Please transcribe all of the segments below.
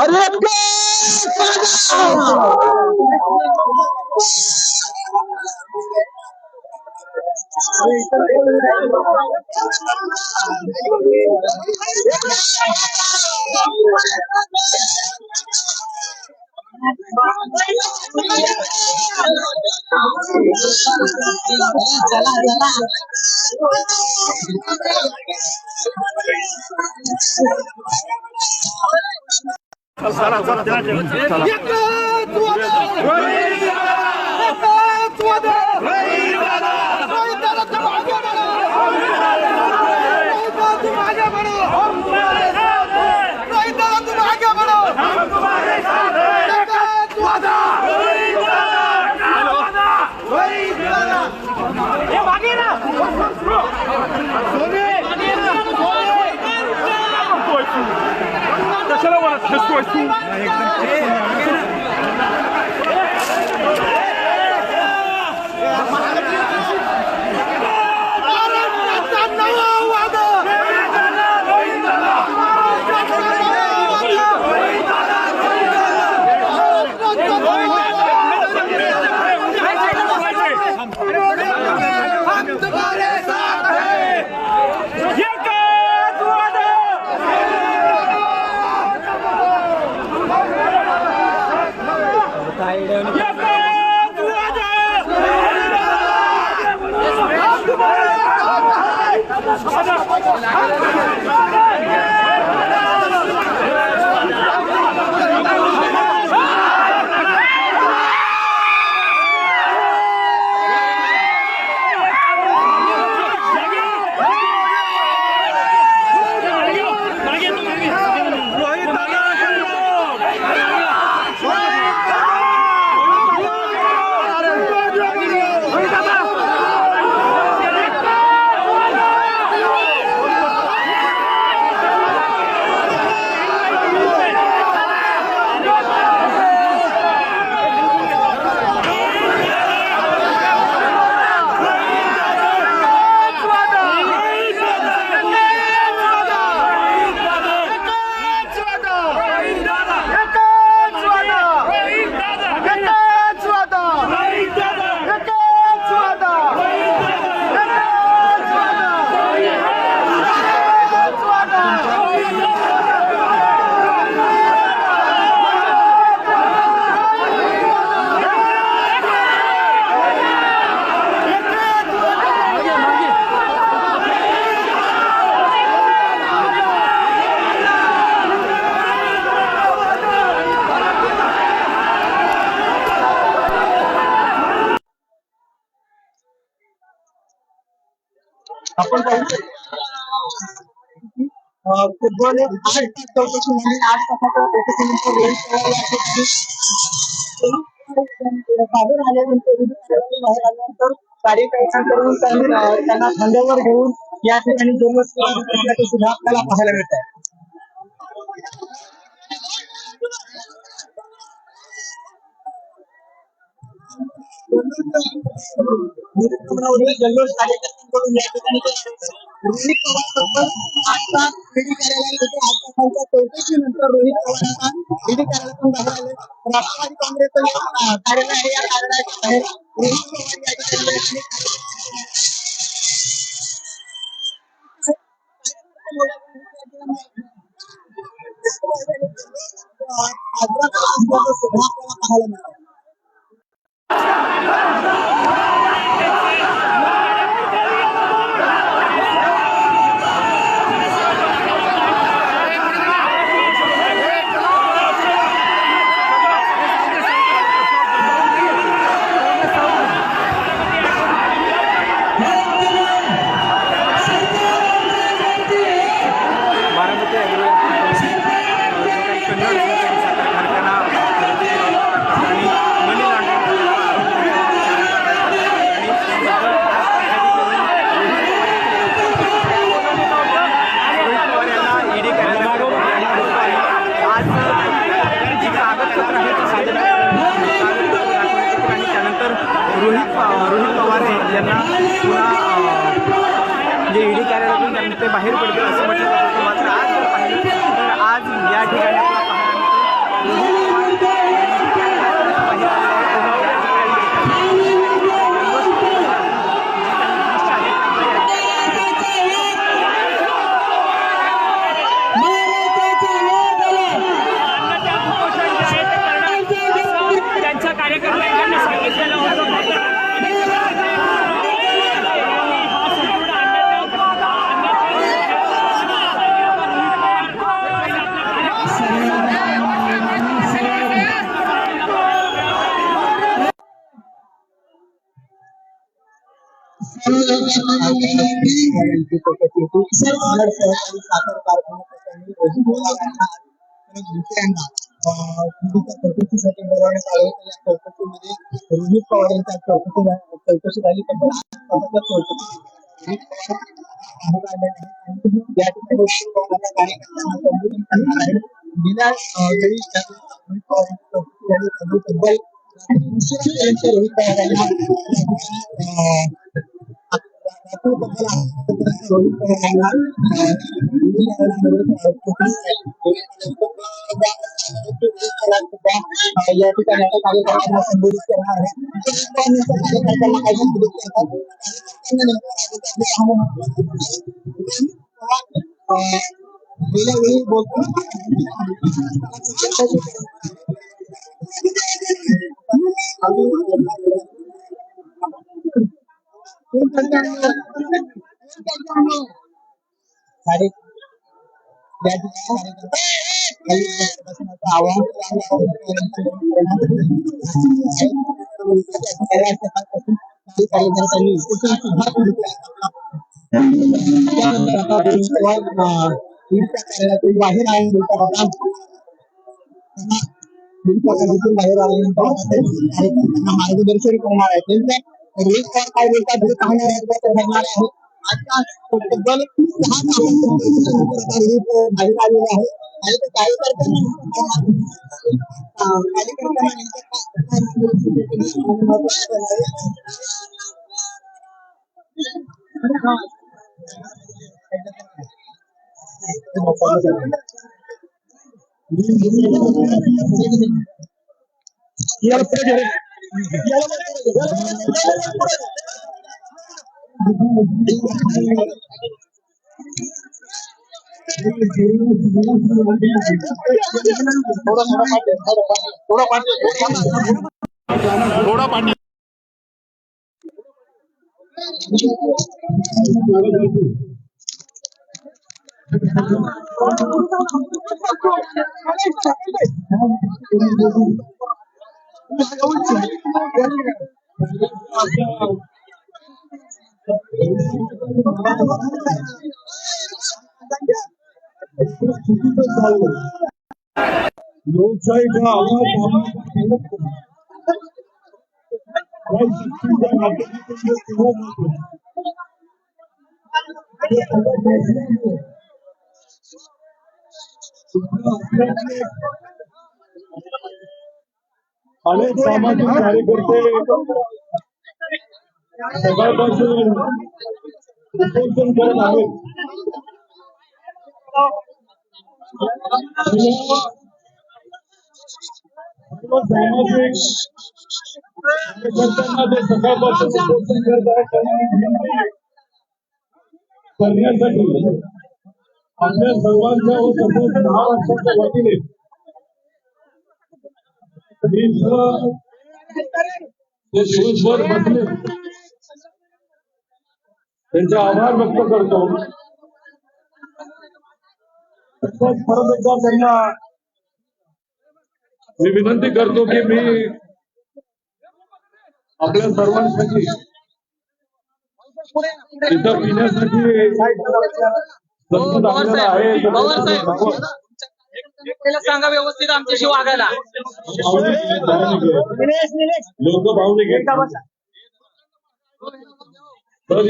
अरे 咋了咋了咋了咋了？一个，多的，回来。अं, फुटबॉल हे आठ चौकशी झाली आठ तासाच्या चौकशीनंतर रोहित या ठिकाणी बाहेर आल्यानंतर बाहेर आल्यानंतर त्यांना खांद्यावर घेऊन या ठिकाणी दोन सुद्धा आपल्याला पाहायला मिळत आहे जल्लोष कार्यकर्त्यांकडून या ठिकाणी रोहित पवार आता ईडी कार्यालयामध्ये आठ तासांच्या चौकशीनंतर रोहित पवारांना ईडी कार्यालयातून बाहेर आले राष्ट्रवादी काँग्रेसचं जे, कार्यालय आहे या कार्यालयाच्या बाहेर रोहित पवार या ठिकाणी साजरा करत असल्याचं सुद्धा आपल्याला पाहायला मिळालं 好吃好吃好吃 रोहित रोहित पवार यांना पुन्हा अं, म्हणजे ईडी कार्यालयातून त्यांना ते बाहेर पडतील असं म्हटलं मात्र आज जर पाहिलं तर आज या ठिकाणी आपल्याला पाहायला मिळतो रोहित पवार यांनी बाहेर आलेले आहेत. अन्नत्याग उपोषण जे आहे ते करणार असं त्यांच्या कार्यकर्त्यांनी सांगितलेलं होतं मात्र हा संपूर्ण अन्नत्याग साखर कारखाना चौकशीसाठी या चौकशीमध्ये रोहित पवार यांच्या चौकशी चौकशी झाली पण चौकशी या ठिकाणी गेल्या वेळी रोहित पवार यांची चौकशी झाली तब्बल या ठिकाणी आता संबोधित करणार आहे काय संबोधित करतात गेल्या वेळी बोलतो. साडे या ठिकाणी कार्यकर्ते बसण्याचं आवाहन कार्यकर्त्यांनी उपोषण सुद्धा सुरू त्यानंतर आता रोहित पवार अं, ईडच्या कार्यालयातून बाहेर आल्यानंतर आता ईडच्या कार्यालयातून बाहेर आल्यानंतर आता ते कार्यकर्त्यांना मार्गदर्शन करणार आहे त्यांचं रोहित पवार काय बोलतात हे पाहणार आहे ते ठरणार आहे आता तब्बल सहा तासांनंतर रोहित पवार बाहेर आलेले आहे आणि ते कार्यकर्त्यांना अं, कार्यकर्त्यांना नेमकं थोडा पाठी लोकशाहीचा आवाज अनेक सामाजिक कार्यकर्ते सकाळपासून उपोषण करत आहेत. सामाजिक कार्यकर्त्यांना सकाळपासून उपोषण करत आहेत. त्यांना विनंती करण्यासाठी आपल्या सर्वांच्या व सर्व महाराष्ट्राच्या वतीने मी सर्व जे बसले त्यांचे आभार व्यक्त करतो तसंच परत एकदा त्यांना मी विनंती करतो की मी आपल्या सर्वांसाठी तिथं पिण्यासाठी हो, सांगा व्यवस्थित आमच्याशी वागायला. तर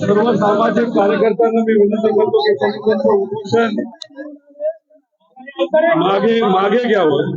सर्व सामाजिक कार्यकर्त्यांना मी विनंती करतो की त्यांनी त्यांचं उपोषण मागे मागे घ्यावं.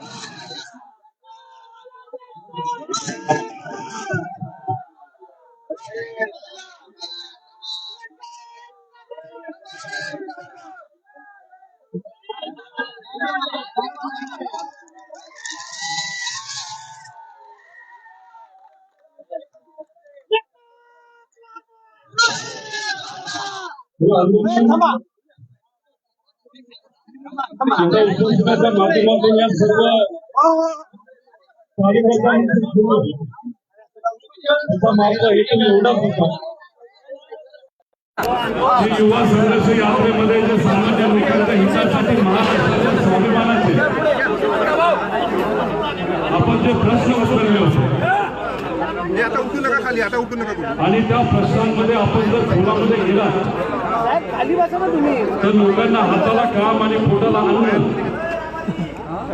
हे आंदोलन एका उपोषणाच्या माध्यमातून या सर्व कार्यकर्त्यांनी सुरू त्याचा मार्ग हेतू एवढाच होता की युवा संघर्ष यात्रेमध्ये जे सामान्य लोकांच्या हितासाठी महाराष्ट्राच्या स्वाभिमानाचे आपण जे प्रश्न उचलले होते आणि त्या प्रश्नांमध्ये आपण जर खोलामध्ये गेला तर लोकांना हाताला काम आणि पोटाला अन्न.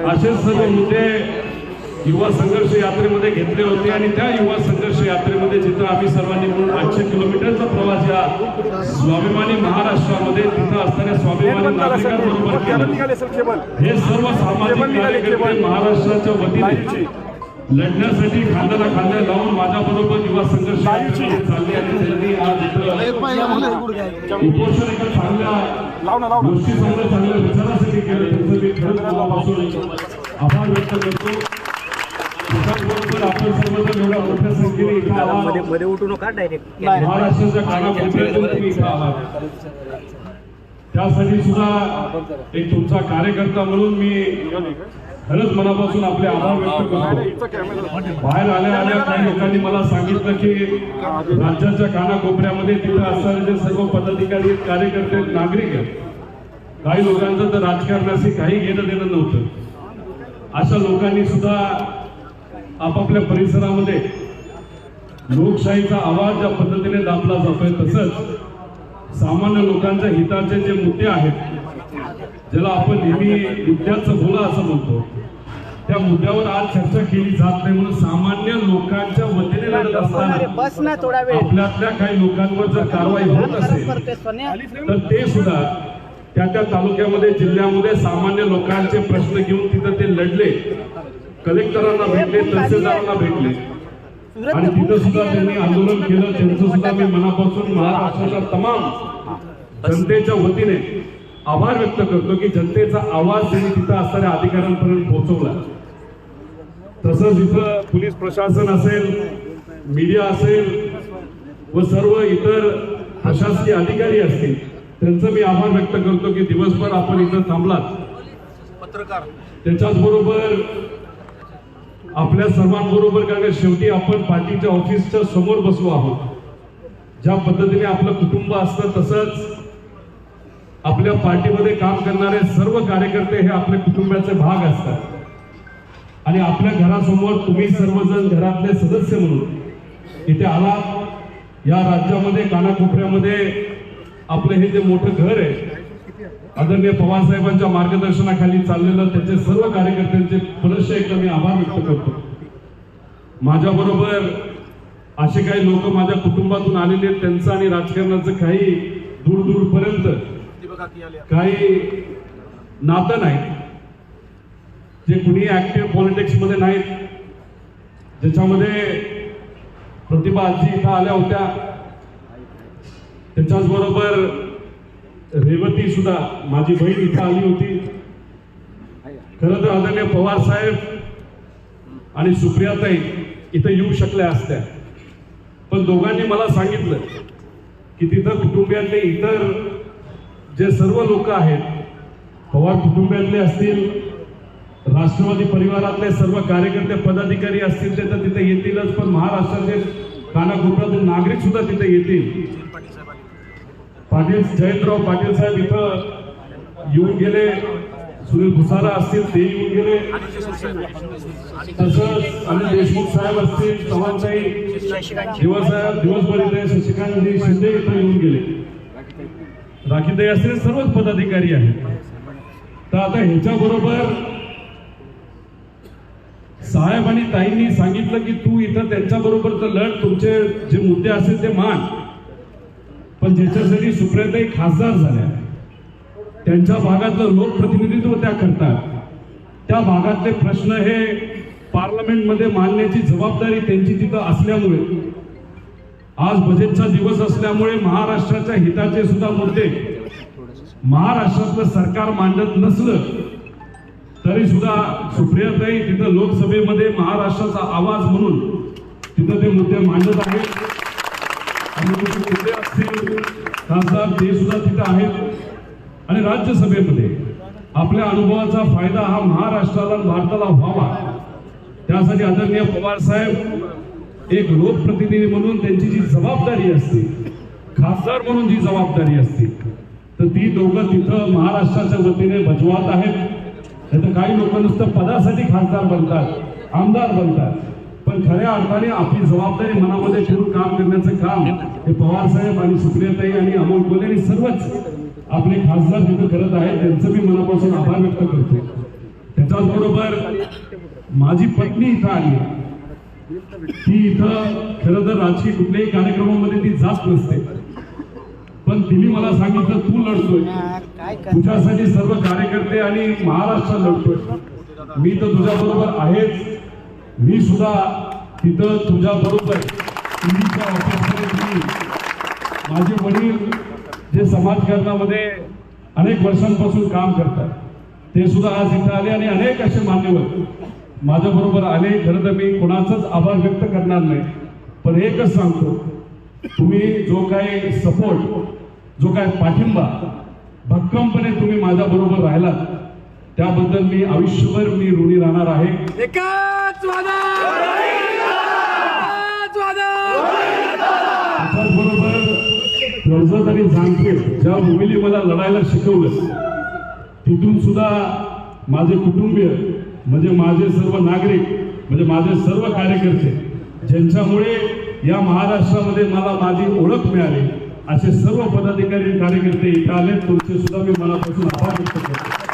असे सर्व मुद्दे युवा संघर्ष यात्रेमध्ये घेतले होते आणि त्या युवा संघर्ष यात्रेमध्ये जिथं आम्ही सर्वांनी मिळून आठशे किलोमीटरचा प्रवास या स्वाभिमानी महाराष्ट्रामध्ये तिथं असणाऱ्या स्वाभिमानी नागरिकांबरोबर केला. हे सर्व सामाजिक कार्यकर्ते महाराष्ट्राच्या वतीने लढण्यासाठी खांद्याला खांद्या लावून माझ्या बरोबर युवा संघर्ष यात्रेमध्ये चालले आणि त्यांनी आज इथं उपोषण एका चांगल्या गोष्टी चांगल्या विचारासाठी केलं. त्यांचं मी खरंच मनापासून आभार व्यक्त करतो. त्याच्याबरोबर आपण सर्वजण एवढ्या मोठ्या संख्येने इथं आला मध्ये उठू नका डायरेक्ट त्यासाठी सुद्धा एक तुमचा कार्यकर्ता म्हणून मी खरंच मनापासून आपले आभार व्यक्त करतो. बाहेर आल्या आल्या काही लोकांनी मला सांगितलं की राज्याच्या कानाकोपऱ्यामध्ये तिथं असणारे जे सर्व पदाधिकारी कार्यकर्ते नागरिक आहेत. काही लोकांचं तर राजकारणाशी काही घेणं देणं नव्हतं. अशा लोकांनी सुद्धा आपापल्या परिसरामध्ये लोकशाहीचा आवाज ज्या पद्धतीने दाबला जातोय तसंच सामान्य लोकांच्या हिताचे जे मुद्दे आहेत ज्याला आपण नेहमी मुद्द्याचं बोला असं म्हणतो त्या मुद्द्यावर आज चर्चा केली जात नाही म्हणून सामान्य लोकांच्या वतीने लढत असताना आपल्यातल्या काही लोकांवर जर कारवाई होत असेल तर ते सुद्धा त्या त्या तालुक्यामध्ये जिल्ह्यामध्ये सामान्य लोकांचे प्रश्न घेऊन तिथं ते लढले. कलेक्टरांना भेटले तहसीलदारांना भेटले. आणि तिथं सुद्धा त्यांनी आंदोलन केलं त्यांचं सुद्धा मी मनापासून महाराष्ट्राच्या तमाम जनतेच्या वतीने आभार व्यक्त करतो की जनतेचा आवाज त्यांनी तिथं असणाऱ्या अधिकाऱ्यांपर्यंत पोहोचवला. तसंच इथं पोलीस प्रशासन असेल मीडिया असेल व सर्व इतर प्रशासकीय अधिकारी असतील त्यांचं मी आभार व्यक्त करतो की दिवसभर आपण इथं थांबलात. पत्रकार. त्याच्याच बरोबर आपल्या सर्वांबरोबर कारण शेवटी आपण पार्टीच्या ऑफिसच्या समोर बसलो आहोत. ज्या पद्धतीने आपलं कुटुंब असतं तसंच आपल्या पार्टीमध्ये काम करणारे सर्व कार्यकर्ते हे आपल्या कुटुंबाचे भाग असतात. आणि आपल्या घरासमोर तुम्ही सर्वजण घरातले सदस्य म्हणून इथे आलात. या राज्यामध्ये कानाकोपऱ्यामध्ये आपलं हे जे मोठं घर आहे आदरणीय पवार साहेबांच्या मार्गदर्शनाखाली चाललेलं त्याचे सर्व कार्यकर्त्यांचे पुनश्च एकदा मी आभार व्यक्त करतो. माझ्या बरोबर असे काही लोक माझ्या कुटुंबातून आलेले आहेत. त्यांचं आणि राजकारणाचं काही दूर दूरपर्यंत काही नातं नाही. जे कुणी ऍक्टिव्ह पॉलिटिक्समध्ये नाहीत. ज्याच्यामध्ये प्रतिभा आजी इथं आल्या होत्या. त्याच्याच बरोबर रेवती सुद्धा माझी बहीण इथं आली होती. खरं तर आदरणीय पवार साहेब आणि सुप्रियाताई इथं येऊ शकल्या असत्या. पण दोघांनी मला सांगितलं की तिथं कुटुंबियातले इतर जे सर्व लोक आहेत पवार कुटुंबियातले असतील राष्ट्रवादी परिवारातले सर्व कार्यकर्ते पदाधिकारी असतील ते तर तिथे येतीलच पण महाराष्ट्राचे कानाकोपऱ्यातून नागरिक सुद्धा तिथे येतील. पाटील जयंतराव पाटील साहेब इथं येऊन गेले. सुनील भुसारा असतील ते येऊन गेले. तसंच अनिल देशमुख साहेब असतील चव्हाणसाई दिवसाहेब दिवसभर इथे शशिकांत शिंदे इथं येऊन गेले. राखीताई असतील सर्वच पदाधिकारी आहेत. तर आता ह्याच्या बरोबर साहेब आणि ताईंनी सांगितलं की तू इथं त्यांच्या बरोबर लढ तुमचे जे मुद्दे असतील ते मान. पण ज्याच्यासाठी सुप्रियाताई खासदार झाल्या त्यांच्या भागातलं लोकप्रतिनिधित्व त्या करतात. त्या भागातले प्रश्न हे पार्लमेंटमध्ये मांडण्याची जबाबदारी त्यांची तिथं असल्यामुळे आज बजेटचा दिवस असल्यामुळे महाराष्ट्राच्या हिताचे सुद्धा मुद्दे. महाराष्ट्रातलं सरकार मांडत नसलं तरी सुद्धा सुप्रियाताई तिथं लोकसभेमध्ये महाराष्ट्राचा आवाज म्हणून तिथं ते मुद्दे मांडत आहेत. आणि असतील खासदार ते सुद्धा तिथं आहेत. आणि राज्यसभेमध्ये आपल्या अनुभवाचा फायदा हा महाराष्ट्राला आणि भारताला व्हावा. त्यासाठी आदरणीय पवार साहेब एक लोकप्रतिनिधी म्हणून त्यांची जी जबाबदारी असते खासदार म्हणून जी जबाबदारी असते तर ती दोघं तिथं महाराष्ट्राच्या वतीने बजवत आहेत. नाही तर काही लोक नुसतं पदासाठी खासदार बनतात आमदार बनतात. पण खऱ्या अर्थाने आपली जबाबदारी मनामध्ये ठेवून काम करण्याचं काम हे पवार साहेब आणि सुप्रियाताई आणि अमोल कोले आणि सर्वच आपले खासदार तिथं करत आहेत त्यांचं मी मनापासून आभार व्यक्त करतो. त्याच्याचबरोबर माझी पत्नी इथं आली आहे. ती इथं खरं तर राजकीय कुठल्याही कार्यक्रमामध्ये ती जात नसते. पण तिने मला सांगितलं तू लढतोय. तुझ्यासाठी सर्व कार्यकर्ते आणि महाराष्ट्र लढतोय. मी तर तुझ्या बरोबर आहेच. मी सुद्धा तिथं तुझ्या बरोबर माझे वडील जे समाजकारणामध्ये अनेक वर्षांपासून काम करतात ते सुद्धा आज इथं आले आणि अनेक असे मान्यवर. माझ्या बरोबर आले खरं तर मी कोणाचाच आभार व्यक्त करणार नाही पण एकच सांगतो तुम्ही जो काही सपोर्ट जो काय पाठिंबा भक्कमपणे तुम्ही माझ्या बरोबर राहिलात त्याबद्दल मी आयुष्यभर मी ऋणी राहणार आहे. त्याचबरोबर कर्जत आणि ज्या मुलीने मला लढायला शिकवलं. तिथून सुद्धा माझे कुटुंबीय म्हणजे माझे सर्व नागरिक म्हणजे माझे सर्व कार्यकर्ते ज्यांच्यामुळे या महाराष्ट्रामध्ये मला माझी ओळख मिळाली असे सर्व पदाधिकारी कार्यकर्ते इथे आले तुमचे सुद्धा मी मनापासून आभार व्यक्त करतो.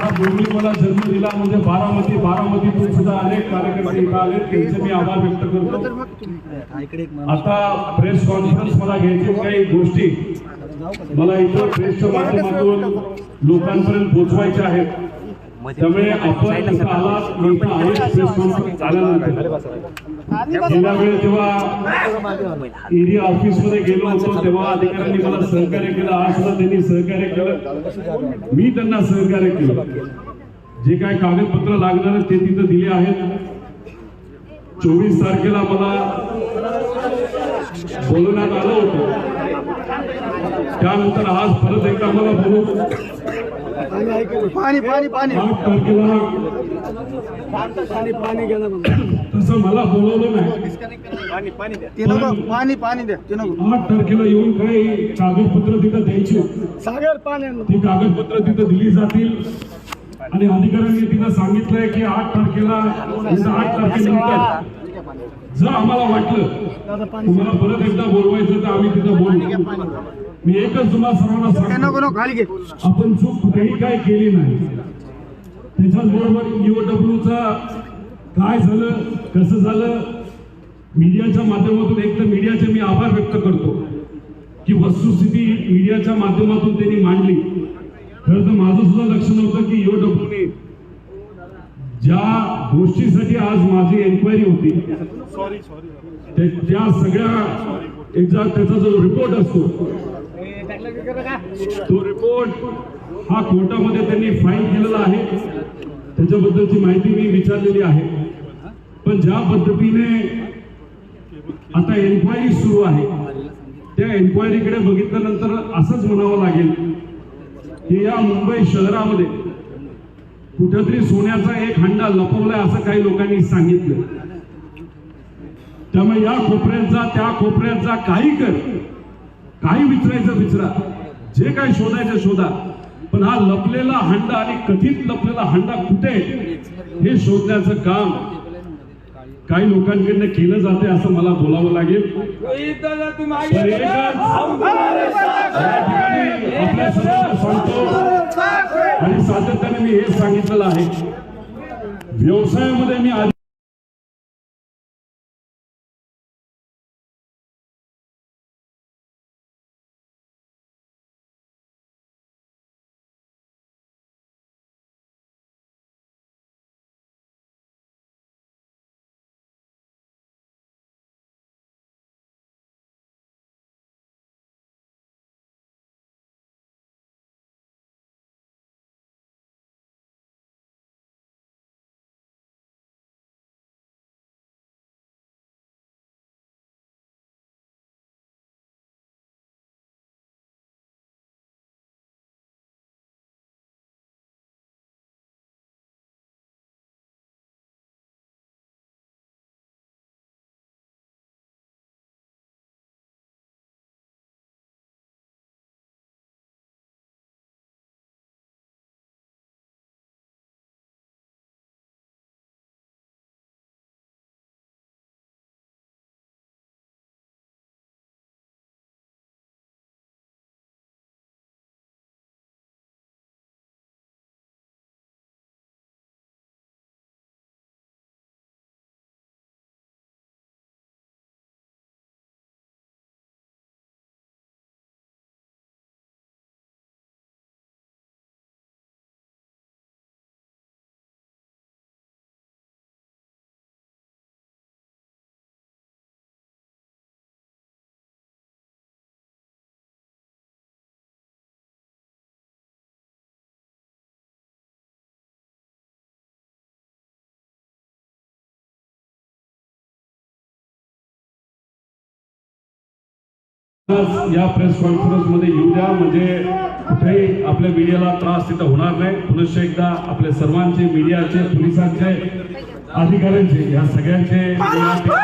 मला जन्म दिला म्हणजे बारामती बारामतीतून सुद्धा अनेक कार्यकर्ते इथं आले त्यांचे मी आभार व्यक्त करतो. आता प्रेस कॉन्फरन्स मला घ्यायची काही गोष्टी. मला इथं प्रेसच्या माध्यमातून लोकांपर्यंत पोहोचवायच्या आहेत. त्यामुळे आपण एरिया ऑफिसमध्ये गेलो होतो तेव्हा अधिकाऱ्यांनी मला सहकार्य केलं. आज सुद्धा त्यांनी सहकार्य केलं. मी त्यांना सहकार्य केलं. जे काय कागदपत्र लागणार ते तिथं दिले आहेत. चोवीस तारखेला मला बोलवण्यात आलं होतं. त्यानंतर आज परत एकदा मला बोलवून पाणी पाणी पाणी. आठ तारखेला तसं मला बोलवलं नाही. ते नको. पाणी. पाणी द्या. ते नको. आठ तारखेला येऊन काही कागदपत्र तिथं द्यायची? सागर पाणी ती कागदपत्र तिथं दिली जातील. आणि अधिकाऱ्यांनी तिथं सांगितलंय की आठ तारखेला. आठ तारखेनंतर. जर आम्हाला वाटलं तुम्हाला परत एकदा बोलवायचं तर आम्ही तिथं बोलू. मी एकच तुम्हाला सर्वांना सांगतो. आपण चूक कुठेही काय केली नाही. त्याच्याच बरोबर ईओडब्ल्यूचा काय झालं कसं झालं मीडियाच्या माध्यमातून एक तर मीडियाचे मी आभार व्यक्त करतो की वस्तुस्थिती मीडियाच्या माध्यमातून त्यांनी मांडली. खरं तर माझं सुद्धा लक्ष नव्हतं की ईओडब्ल्यूने ज्या गोष्टीसाठी आज माझी एन्क्वायरी होती त्या सगळ्या एकदा त्याचा जो रिपोर्ट असतो तो रिपोर्ट हा कोर्टामध्ये त्यांनी फाईल केलेला आहे. त्याच्याबद्दलची माहिती मी विचारलेली आहे. पण ज्या पद्धतीने आता एन्क्वायरी सुरू आहे त्या एन्क्वायरीकडे बघितल्यानंतर असंच म्हणावं लागेल की या मुंबई शहरामध्ये कुठंतरी सोन्याचा एक हंडा लपवलाय असं काही लोकांनी सांगितलं. त्यामुळे या कोपऱ्यात जा त्या कोपऱ्यात जा काही कर. काही विचारायचं विचारा. जे काही शोधायचं शोधा. पण हा लपलेला हंडा आणि कथित लपलेला हंडा कुठे? हे शोधण्याचं काम काही लोकांकडनं केलं जाते असं मला बोलावं लागेल. आपल्या सांगतो आणि सातत्याने मी हे सांगितलेलं आहे. व्यवसायामध्ये मी आधी या प्रेस कॉन्फरन्समध्ये येऊ द्या. म्हणजे कुठेही आपल्या मीडियाला त्रास तिथं होणार नाही. पुनश्च एकदा आपल्या सर्वांचे मीडियाचे पोलिसांचे अधिकाऱ्यांचे या सगळ्यांचे